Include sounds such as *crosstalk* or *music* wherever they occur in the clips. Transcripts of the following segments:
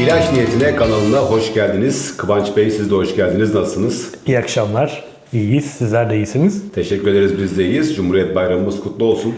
İlaç Niyetine kanalına hoş geldiniz. Kıvanç Bey siz de hoş geldiniz. Nasılsınız? İyi akşamlar. İyiyiz. Sizler de iyisiniz. Teşekkür ederiz biz de iyiyiz. Cumhuriyet Bayramımız kutlu olsun.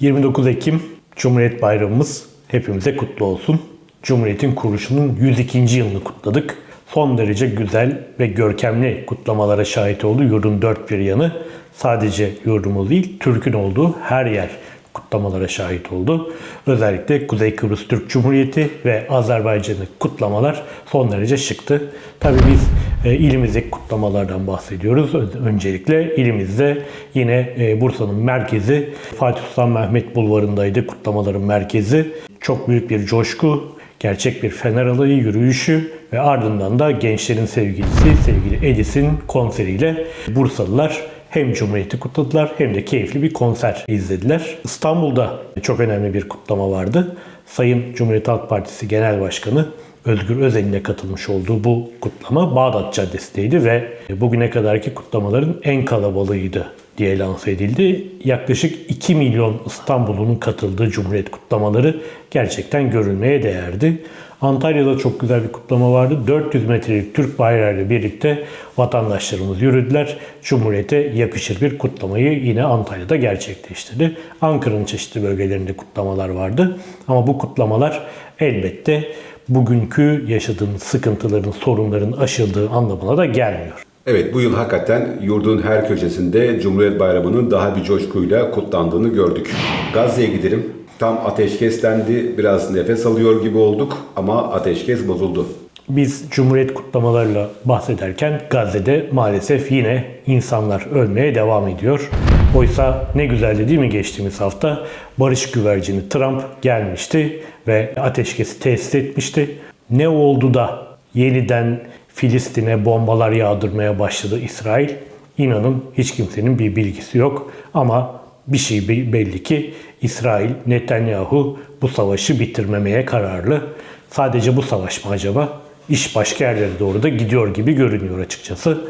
29 Ekim Cumhuriyet Bayramımız hepimize kutlu olsun. Cumhuriyet'in kuruluşunun 102. yılını kutladık. Son derece güzel ve görkemli kutlamalara şahit oldu yurdun dört bir yanı. Sadece yurdumuz değil, Türk'ün olduğu her yer kutlamalara şahit oldu. Özellikle Kuzey Kıbrıs Türk Cumhuriyeti ve Azerbaycan'ı kutlamalar son derece şıktı. Tabii biz e, ilimizdeki kutlamalardan bahsediyoruz. Öncelikle ilimizde yine e, Bursa'nın merkezi Fatih Sultan Mehmet Bulvarı'ndaydı kutlamaların merkezi. Çok büyük bir coşku, gerçek bir fener alayı yürüyüşü ve ardından da gençlerin sevgilisi sevgili Edis'in konseriyle Bursalılar hem Cumhuriyeti kutladılar hem de keyifli bir konser izlediler. İstanbul'da çok önemli bir kutlama vardı. Sayın Cumhuriyet Halk Partisi Genel Başkanı Özgür Özel'in katılmış olduğu bu kutlama Bağdat Caddesi'ndeydi ve bugüne kadarki kutlamaların en kalabalığıydı diye lanse edildi. Yaklaşık 2 milyon İstanbul'un katıldığı Cumhuriyet kutlamaları gerçekten görülmeye değerdi. Antalya'da çok güzel bir kutlama vardı. 400 metrelik Türk bayrağıyla birlikte vatandaşlarımız yürüdüler. Cumhuriyete yakışır bir kutlamayı yine Antalya'da gerçekleştirdi. Ankara'nın çeşitli bölgelerinde kutlamalar vardı. Ama bu kutlamalar elbette bugünkü yaşadığımız sıkıntıların, sorunların aşıldığı anlamına da gelmiyor. Evet bu yıl hakikaten yurdun her köşesinde Cumhuriyet Bayramı'nın daha bir coşkuyla kutlandığını gördük. Gazze'ye gidelim. Tam ateşkes dendi. Biraz nefes alıyor gibi olduk ama ateşkes bozuldu. Biz Cumhuriyet kutlamalarla bahsederken Gazze'de maalesef yine insanlar ölmeye devam ediyor. Oysa ne güzeldi değil mi geçtiğimiz hafta barış güvercini Trump gelmişti ve ateşkesi tesis etmişti. Ne oldu da yeniden Filistin'e bombalar yağdırmaya başladı İsrail? İnanın hiç kimsenin bir bilgisi yok ama bir şey be- belli ki İsrail, Netanyahu bu savaşı bitirmemeye kararlı. Sadece bu savaş mı acaba? İş başka yerlere doğru da gidiyor gibi görünüyor açıkçası.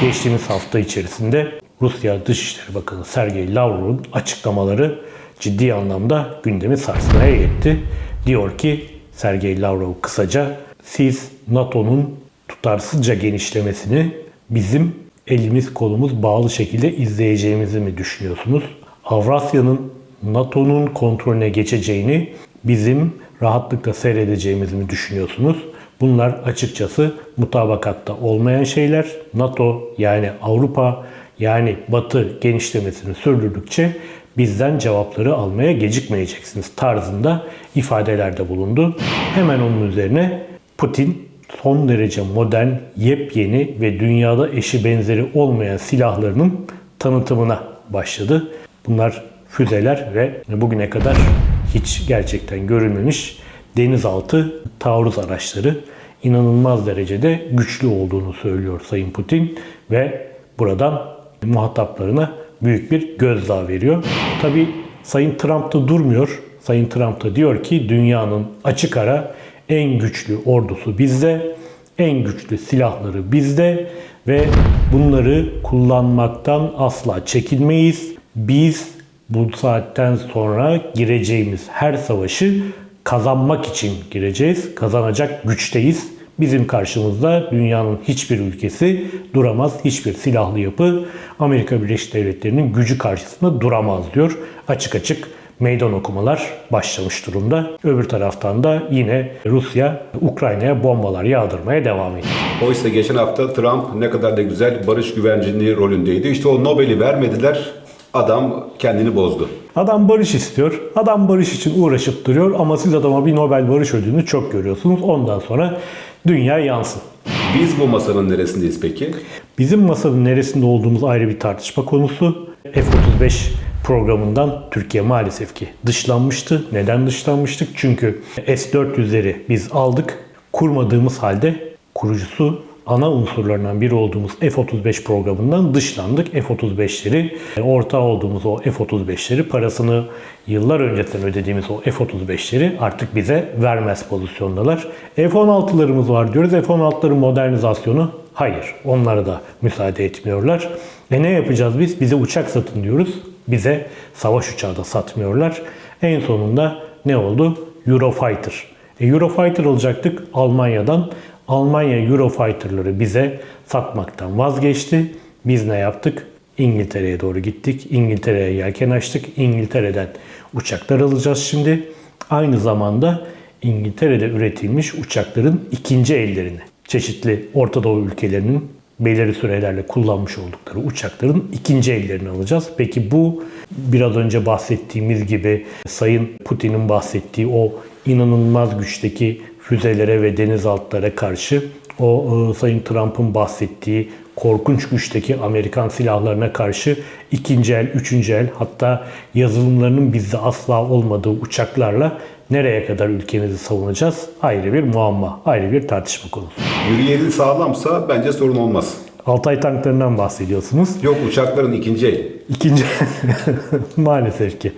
Geçtiğimiz hafta içerisinde Rusya Dışişleri Bakanı Sergey Lavrov'un açıklamaları ciddi anlamda gündemi sarsmaya yetti. Diyor ki Sergey Lavrov kısaca siz NATO'nun tutarsızca genişlemesini bizim elimiz kolumuz bağlı şekilde izleyeceğimizi mi düşünüyorsunuz? Avrasya'nın NATO'nun kontrolüne geçeceğini bizim rahatlıkla seyredeceğimizi mi düşünüyorsunuz? Bunlar açıkçası mutabakatta olmayan şeyler. NATO yani Avrupa yani Batı genişlemesini sürdürdükçe bizden cevapları almaya gecikmeyeceksiniz tarzında ifadelerde bulundu. Hemen onun üzerine Putin son derece modern, yepyeni ve dünyada eşi benzeri olmayan silahlarının tanıtımına başladı. Bunlar füzeler ve bugüne kadar hiç gerçekten görülmemiş denizaltı taarruz araçları inanılmaz derecede güçlü olduğunu söylüyor Sayın Putin ve buradan muhataplarına büyük bir gözdağı veriyor. Tabi Sayın Trump da durmuyor. Sayın Trump da diyor ki dünyanın açık ara en güçlü ordusu bizde, en güçlü silahları bizde ve bunları kullanmaktan asla çekinmeyiz. Biz bu saatten sonra gireceğimiz her savaşı kazanmak için gireceğiz. Kazanacak güçteyiz. Bizim karşımızda dünyanın hiçbir ülkesi duramaz. Hiçbir silahlı yapı Amerika Birleşik Devletleri'nin gücü karşısında duramaz diyor. Açık açık meydan okumalar başlamış durumda. Öbür taraftan da yine Rusya Ukrayna'ya bombalar yağdırmaya devam ediyor. Oysa geçen hafta Trump ne kadar da güzel barış güvercinliği rolündeydi. İşte o Nobel'i vermediler. Adam kendini bozdu. Adam barış istiyor. Adam barış için uğraşıp duruyor ama siz adama bir Nobel Barış Ödülünü çok görüyorsunuz. Ondan sonra dünya yansın. Biz bu masanın neresindeyiz peki? Bizim masanın neresinde olduğumuz ayrı bir tartışma konusu. F-35 programından Türkiye maalesef ki dışlanmıştı. Neden dışlanmıştık? Çünkü S-400'leri biz aldık. Kurmadığımız halde kurucusu ana unsurlarından biri olduğumuz F-35 programından dışlandık. F-35'leri, ortağı olduğumuz o F-35'leri parasını yıllar öncesinden ödediğimiz o F-35'leri artık bize vermez pozisyondalar. F-16'larımız var diyoruz. F-16'ların modernizasyonu hayır. Onlara da müsaade etmiyorlar. E ne yapacağız biz? Bize uçak satın diyoruz. Bize savaş uçağı da satmıyorlar. En sonunda ne oldu? Eurofighter E, Eurofighter alacaktık Almanya'dan. Almanya Eurofighter'ları bize satmaktan vazgeçti. Biz ne yaptık? İngiltere'ye doğru gittik. İngiltere'ye yelken açtık. İngiltere'den uçaklar alacağız şimdi. Aynı zamanda İngiltere'de üretilmiş uçakların ikinci ellerini çeşitli Orta Doğu ülkelerinin belirli sürelerle kullanmış oldukları uçakların ikinci ellerini alacağız. Peki bu biraz önce bahsettiğimiz gibi Sayın Putin'in bahsettiği o inanılmaz güçteki füzelere ve denizaltılara karşı o e, Sayın Trump'ın bahsettiği korkunç güçteki Amerikan silahlarına karşı ikinci el, üçüncü el hatta yazılımlarının bizde asla olmadığı uçaklarla nereye kadar ülkemizi savunacağız ayrı bir muamma, ayrı bir tartışma konusu. Yürüyeli sağlamsa bence sorun olmaz. Altay tanklarından bahsediyorsunuz. Yok uçakların ikinci el. İkinci *laughs* maalesef ki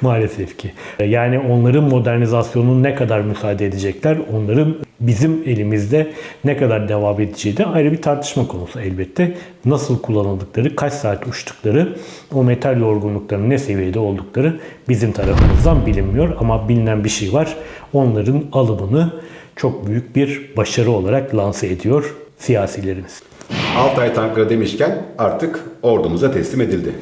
maalesef ki yani onların modernizasyonunu ne kadar müsaade edecekler onların bizim elimizde ne kadar devam edeceği de ayrı bir tartışma konusu elbette. Nasıl kullanıldıkları, kaç saat uçtukları, o metal yorgunluklarının ne seviyede oldukları bizim tarafımızdan bilinmiyor ama bilinen bir şey var. Onların alımını çok büyük bir başarı olarak lanse ediyor siyasilerimiz. Altay tankları demişken artık ordumuza teslim edildi.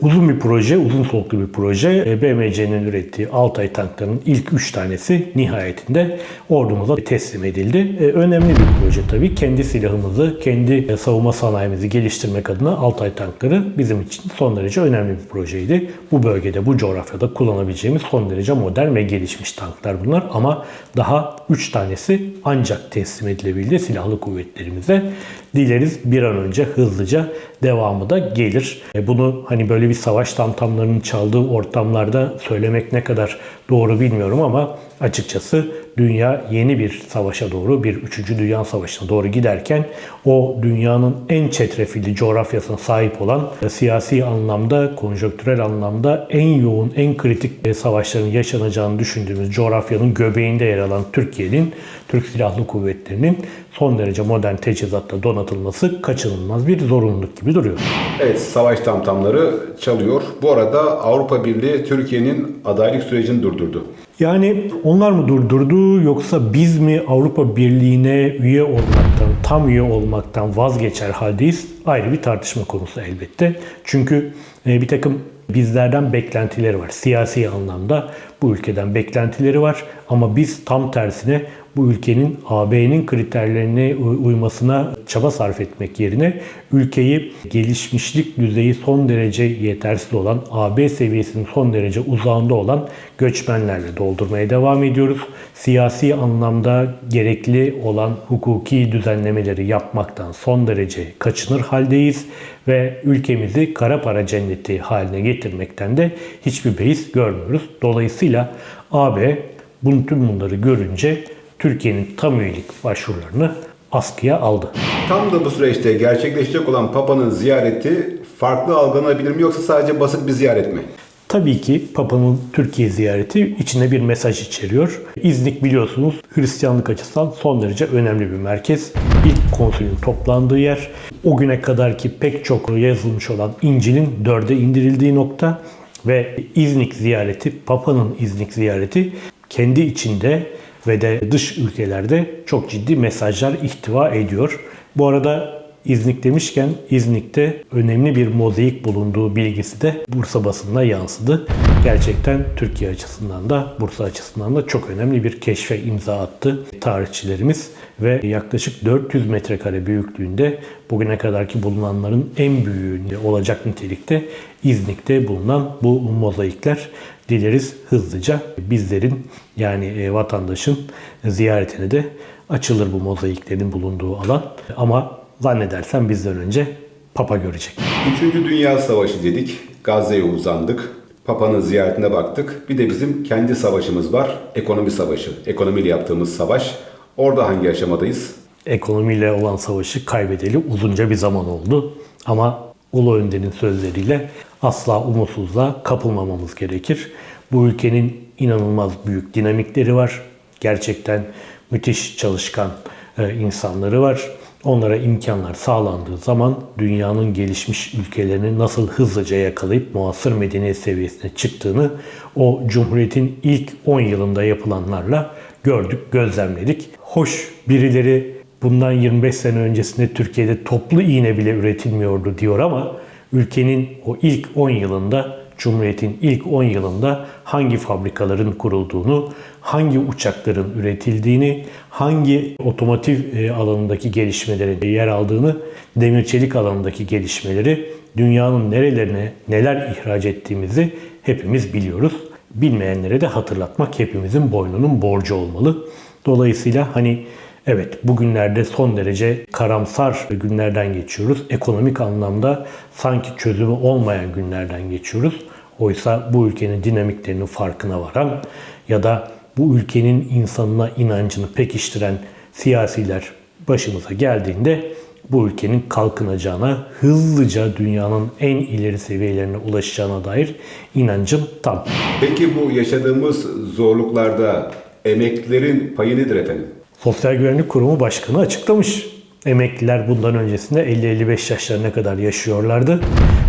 Uzun bir proje, uzun soluklu bir proje. E, BMC'nin ürettiği Altay tanklarının ilk 3 tanesi nihayetinde ordumuza teslim edildi. E, Önemli bir proje tabii. Kendi silahımızı, kendi e, savunma sanayimizi geliştirmek adına Altay tankları bizim için son derece önemli bir projeydi. Bu bölgede, bu coğrafyada kullanabileceğimiz son derece modern ve gelişmiş tanklar bunlar. Ama daha 3 tanesi ancak teslim edilebildi silahlı kuvvetlerimize. Dileriz bir an önce hızlıca devamı da gelir. E, Bunu hani böyle bir savaş tamtamlarının çaldığı ortamlarda söylemek ne kadar doğru bilmiyorum ama açıkçası dünya yeni bir savaşa doğru, bir 3. Dünya Savaşı'na doğru giderken o dünyanın en çetrefilli coğrafyasına sahip olan e, siyasi anlamda, konjonktürel anlamda en yoğun, en kritik e, savaşların yaşanacağını düşündüğümüz coğrafyanın göbeğinde yer alan Türkiye'nin, Türk Silahlı Kuvvetleri'nin son derece modern teçhizatla donatılması kaçınılmaz bir zorunluluk gibi duruyor. Evet savaş tamtamları çalıyor. Bu arada Avrupa Birliği Türkiye'nin adaylık sürecini durdurdu. Yani onlar mı durdurdu yoksa biz mi Avrupa Birliği'ne üye olmaktan, tam üye olmaktan vazgeçer haldeyiz? Ayrı bir tartışma konusu elbette. Çünkü e, bir takım bizlerden beklentileri var. Siyasi anlamda bu ülkeden beklentileri var ama biz tam tersine bu ülkenin AB'nin kriterlerine uy- uymasına çaba sarf etmek yerine ülkeyi gelişmişlik düzeyi son derece yetersiz olan, AB seviyesinin son derece uzağında olan göçmenlerle doldurmaya devam ediyoruz. Siyasi anlamda gerekli olan hukuki düzenlemeleri yapmaktan son derece kaçınır haldeyiz ve ülkemizi kara para cenneti haline getirmekten de hiçbir beis görmüyoruz. Dolayısıyla AB bunu tüm bunları görünce Türkiye'nin tam üyelik başvurularını askıya aldı. Tam da bu süreçte gerçekleşecek olan Papa'nın ziyareti farklı algılanabilir mi yoksa sadece basit bir ziyaret mi? Tabii ki Papa'nın Türkiye ziyareti içinde bir mesaj içeriyor. İznik biliyorsunuz Hristiyanlık açısından son derece önemli bir merkez. İlk konsülün toplandığı yer. O güne kadar ki pek çok yazılmış olan İncil'in dörde indirildiği nokta ve İznik ziyareti, Papa'nın İznik ziyareti kendi içinde ve de dış ülkelerde çok ciddi mesajlar ihtiva ediyor. Bu arada İznik demişken İznik'te önemli bir mozaik bulunduğu bilgisi de Bursa basınına yansıdı. Gerçekten Türkiye açısından da Bursa açısından da çok önemli bir keşfe imza attı tarihçilerimiz ve yaklaşık 400 metrekare büyüklüğünde bugüne kadarki bulunanların en büyüğünde olacak nitelikte İznik'te bulunan bu mozaikler dileriz hızlıca bizlerin yani e, vatandaşın ziyaretine de açılır bu mozaiklerin bulunduğu alan. Ama zannedersem bizden önce Papa görecek. Üçüncü Dünya Savaşı dedik. Gazze'ye uzandık. Papa'nın ziyaretine baktık. Bir de bizim kendi savaşımız var. Ekonomi savaşı. Ekonomiyle yaptığımız savaş. Orada hangi aşamadayız? Ekonomiyle olan savaşı kaybedeli uzunca bir zaman oldu. Ama Ulu Önder'in sözleriyle asla umutsuzluğa kapılmamamız gerekir. Bu ülkenin inanılmaz büyük dinamikleri var. Gerçekten müthiş çalışkan e, insanları var. Onlara imkanlar sağlandığı zaman dünyanın gelişmiş ülkelerini nasıl hızlıca yakalayıp muasır medeniyet seviyesine çıktığını o Cumhuriyet'in ilk 10 yılında yapılanlarla gördük, gözlemledik. Hoş birileri bundan 25 sene öncesinde Türkiye'de toplu iğne bile üretilmiyordu diyor ama ülkenin o ilk 10 yılında Cumhuriyet'in ilk 10 yılında hangi fabrikaların kurulduğunu, hangi uçakların üretildiğini, hangi otomotiv e, alanındaki gelişmelerin yer aldığını, demir çelik alanındaki gelişmeleri, dünyanın nerelerine neler ihraç ettiğimizi hepimiz biliyoruz. Bilmeyenlere de hatırlatmak hepimizin boynunun borcu olmalı. Dolayısıyla hani Evet bugünlerde son derece karamsar günlerden geçiyoruz. Ekonomik anlamda sanki çözümü olmayan günlerden geçiyoruz. Oysa bu ülkenin dinamiklerinin farkına varan ya da bu ülkenin insanına inancını pekiştiren siyasiler başımıza geldiğinde bu ülkenin kalkınacağına, hızlıca dünyanın en ileri seviyelerine ulaşacağına dair inancım tam. Peki bu yaşadığımız zorluklarda emeklilerin payı nedir efendim? Sosyal Güvenlik Kurumu Başkanı açıklamış. Emekliler bundan öncesinde 50-55 yaşlarına kadar yaşıyorlardı.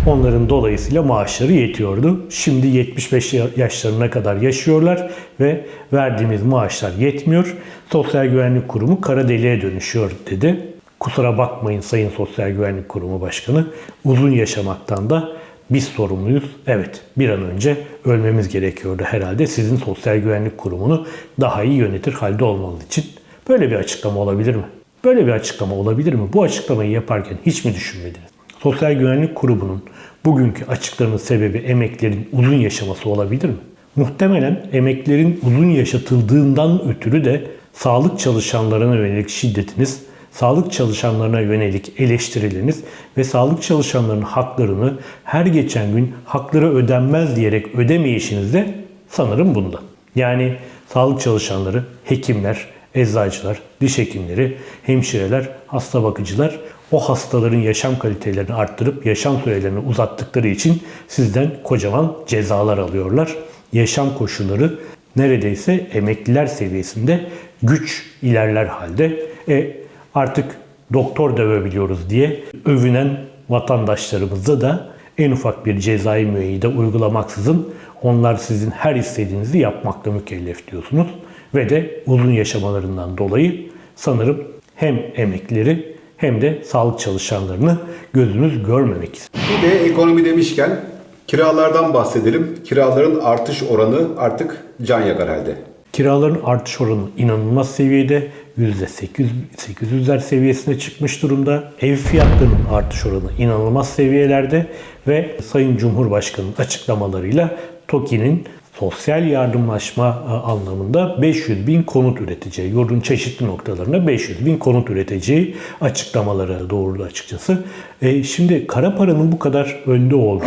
Onların dolayısıyla maaşları yetiyordu. Şimdi 75 yaşlarına kadar yaşıyorlar ve verdiğimiz maaşlar yetmiyor. Sosyal Güvenlik Kurumu kara deliğe dönüşüyor dedi. Kusura bakmayın Sayın Sosyal Güvenlik Kurumu Başkanı. Uzun yaşamaktan da biz sorumluyuz. Evet bir an önce ölmemiz gerekiyordu herhalde sizin Sosyal Güvenlik Kurumu'nu daha iyi yönetir halde olmanız için. Böyle bir açıklama olabilir mi? Böyle bir açıklama olabilir mi? Bu açıklamayı yaparken hiç mi düşünmediniz? Sosyal Güvenlik Kurumu'nun bugünkü açıklarının sebebi emeklerin uzun yaşaması olabilir mi? Muhtemelen emeklerin uzun yaşatıldığından ötürü de sağlık çalışanlarına yönelik şiddetiniz, sağlık çalışanlarına yönelik eleştirileriniz ve sağlık çalışanlarının haklarını her geçen gün hakları ödenmez diyerek ödemeyişiniz de sanırım bunda. Yani sağlık çalışanları, hekimler, eczacılar, diş hekimleri, hemşireler, hasta bakıcılar o hastaların yaşam kalitelerini arttırıp yaşam sürelerini uzattıkları için sizden kocaman cezalar alıyorlar. Yaşam koşulları neredeyse emekliler seviyesinde güç ilerler halde. E, artık doktor dövebiliyoruz diye övünen vatandaşlarımızda da en ufak bir cezai müeyyide uygulamaksızın onlar sizin her istediğinizi yapmakla mükellef diyorsunuz. Ve de uzun yaşamalarından dolayı sanırım hem emeklileri hem de sağlık çalışanlarını gözünüz görmemek istiyor. Bir de ekonomi demişken kiralardan bahsedelim. Kiraların artış oranı artık can yakar halde. Kiraların artış oranı inanılmaz seviyede. %800, %800'ler seviyesine çıkmış durumda. Ev fiyatlarının artış oranı inanılmaz seviyelerde ve Sayın Cumhurbaşkanı'nın açıklamalarıyla TOKİ'nin sosyal yardımlaşma e, anlamında 500 bin konut üreteceği, yurdun çeşitli noktalarına 500 bin konut üreteceği açıklamaları doğurdu açıkçası. E, şimdi kara paranın bu kadar önde olduğu,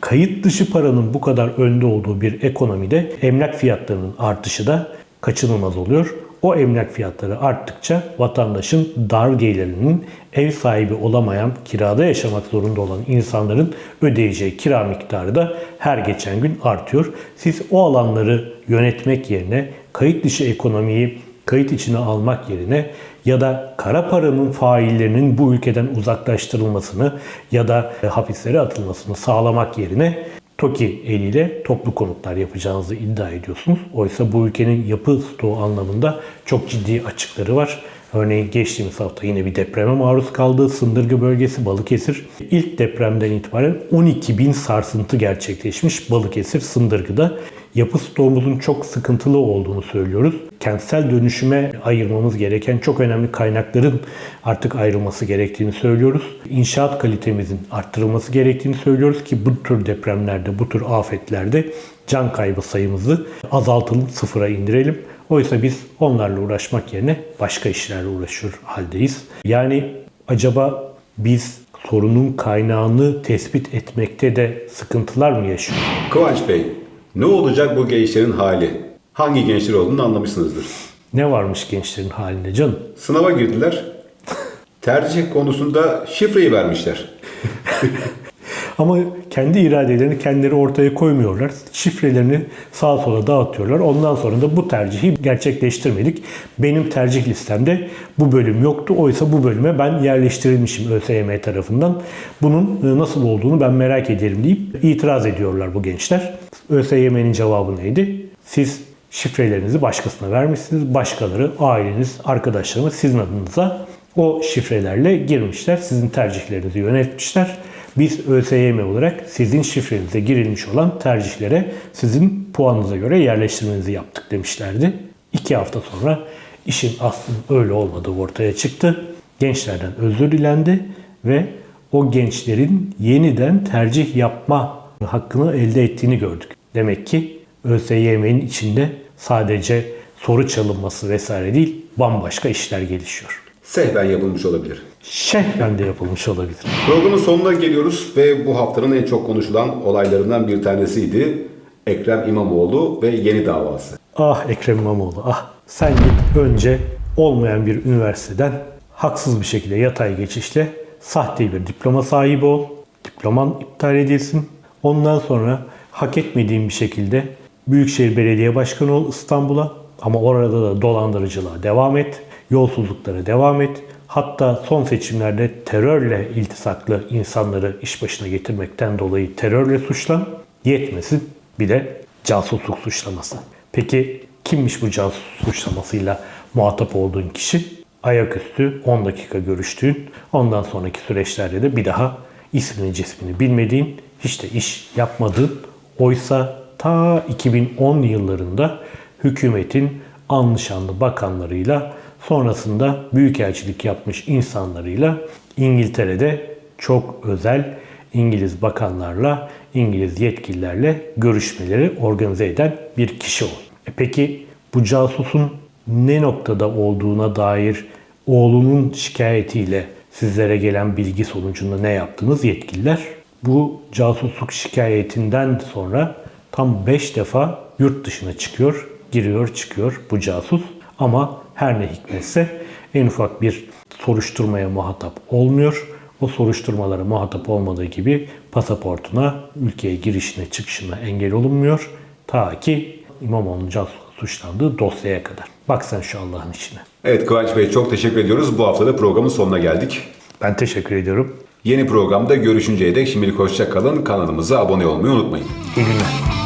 kayıt dışı paranın bu kadar önde olduğu bir ekonomide emlak fiyatlarının artışı da kaçınılmaz oluyor. O emlak fiyatları arttıkça vatandaşın dar gelirinin ev sahibi olamayan, kirada yaşamak zorunda olan insanların ödeyeceği kira miktarı da her geçen gün artıyor. Siz o alanları yönetmek yerine kayıt dışı ekonomiyi kayıt içine almak yerine ya da kara paranın faillerinin bu ülkeden uzaklaştırılmasını ya da hapislere atılmasını sağlamak yerine TOKİ eliyle toplu konutlar yapacağınızı iddia ediyorsunuz. Oysa bu ülkenin yapı stoğu anlamında çok ciddi açıkları var. Örneğin geçtiğimiz hafta yine bir depreme maruz kaldı. Sındırgı bölgesi Balıkesir. İlk depremden itibaren 12 bin sarsıntı gerçekleşmiş Balıkesir Sındırgı'da. Yapı stoğumuzun çok sıkıntılı olduğunu söylüyoruz. Kentsel dönüşüme ayırmamız gereken çok önemli kaynakların artık ayrılması gerektiğini söylüyoruz. İnşaat kalitemizin arttırılması gerektiğini söylüyoruz ki bu tür depremlerde, bu tür afetlerde can kaybı sayımızı azaltalım, sıfıra indirelim. Oysa biz onlarla uğraşmak yerine başka işlerle uğraşıyor haldeyiz. Yani acaba biz sorunun kaynağını tespit etmekte de sıkıntılar mı yaşıyoruz? Kıvanç Bey, ne olacak bu gençlerin hali? Hangi gençler olduğunu anlamışsınızdır. Ne varmış gençlerin halinde canım? Sınava girdiler. Tercih konusunda şifreyi vermişler. *laughs* Ama kendi iradelerini kendileri ortaya koymuyorlar. Şifrelerini sağa sola dağıtıyorlar. Ondan sonra da bu tercihi gerçekleştirmedik. Benim tercih listemde bu bölüm yoktu. Oysa bu bölüme ben yerleştirilmişim ÖSYM tarafından. Bunun e, nasıl olduğunu ben merak ederim deyip itiraz ediyorlar bu gençler. ÖSYM'nin cevabı neydi? Siz şifrelerinizi başkasına vermişsiniz. Başkaları, aileniz, arkadaşlarınız sizin adınıza o şifrelerle girmişler. Sizin tercihlerinizi yönetmişler. Biz ÖSYM olarak sizin şifrenize girilmiş olan tercihlere sizin puanınıza göre yerleştirmenizi yaptık demişlerdi. İki hafta sonra işin aslında öyle olmadığı ortaya çıktı. Gençlerden özür dilendi ve o gençlerin yeniden tercih yapma hakkını elde ettiğini gördük. Demek ki ÖSYM'nin içinde sadece soru çalınması vesaire değil, bambaşka işler gelişiyor. Sehven yapılmış olabilir. Şehren de yapılmış olabilir. Programın sonuna geliyoruz ve bu haftanın en çok konuşulan olaylarından bir tanesiydi. Ekrem İmamoğlu ve yeni davası. Ah Ekrem İmamoğlu ah. Sen git önce olmayan bir üniversiteden haksız bir şekilde yatay geçişle sahte bir diploma sahibi ol. Diploman iptal edilsin. Ondan sonra hak etmediğin bir şekilde Büyükşehir Belediye Başkanı ol İstanbul'a. Ama orada da dolandırıcılığa devam et. Yolsuzluklara devam et. Hatta son seçimlerde terörle iltisaklı insanları iş başına getirmekten dolayı terörle suçlan. Yetmesin bir de casusluk suçlaması. Peki kimmiş bu casus suçlamasıyla muhatap olduğun kişi? Ayaküstü 10 dakika görüştüğün, ondan sonraki süreçlerde de bir daha ismini cismini bilmediğin, hiç de iş yapmadığın, oysa ta 2010 yıllarında hükümetin anlaşanlı bakanlarıyla sonrasında büyükelçilik yapmış insanlarıyla İngiltere'de çok özel İngiliz bakanlarla, İngiliz yetkililerle görüşmeleri organize eden bir kişi o. E peki bu casusun ne noktada olduğuna dair oğlunun şikayetiyle sizlere gelen bilgi sonucunda ne yaptınız yetkililer? Bu casusluk şikayetinden sonra tam 5 defa yurt dışına çıkıyor, giriyor, çıkıyor bu casus. Ama her ne hikmetse en ufak bir soruşturmaya muhatap olmuyor. O soruşturmalara muhatap olmadığı gibi pasaportuna, ülkeye girişine, çıkışına engel olunmuyor. Ta ki İmamoğlu'nun casusla suçlandığı dosyaya kadar. Bak sen şu Allah'ın işine. Evet Kıvanç Bey çok teşekkür ediyoruz. Bu hafta da programın sonuna geldik. Ben teşekkür ediyorum. Yeni programda görüşünceye dek şimdilik hoşça kalın. Kanalımıza abone olmayı unutmayın. İyi günler.